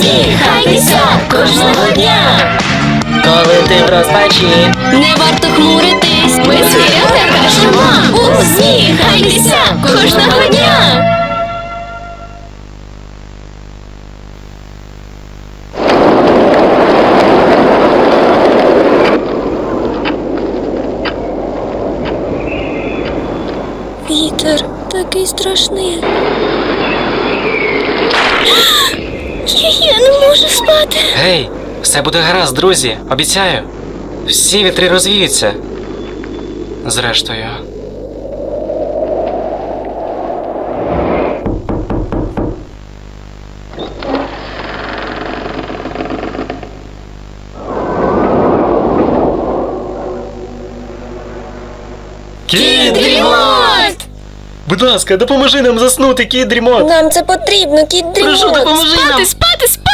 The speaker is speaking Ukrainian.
Усміхайтеся кожного дня. Коли ти в розпачі, Не варто хмуритись, ми звірята кажемо. Усміхайтеся кожного дня. Вітер такий страшний. Я не можу спати. Гей, все буде гаразд, друзі, обіцяю. Всі вітри розвіються. Зрештою. Дрімот! Будь ласка, допоможи нам заснути, кіт дрімот! Нам це потрібно, кіт дрімот. Прошу, допоможи нам! Спати, спати, спати!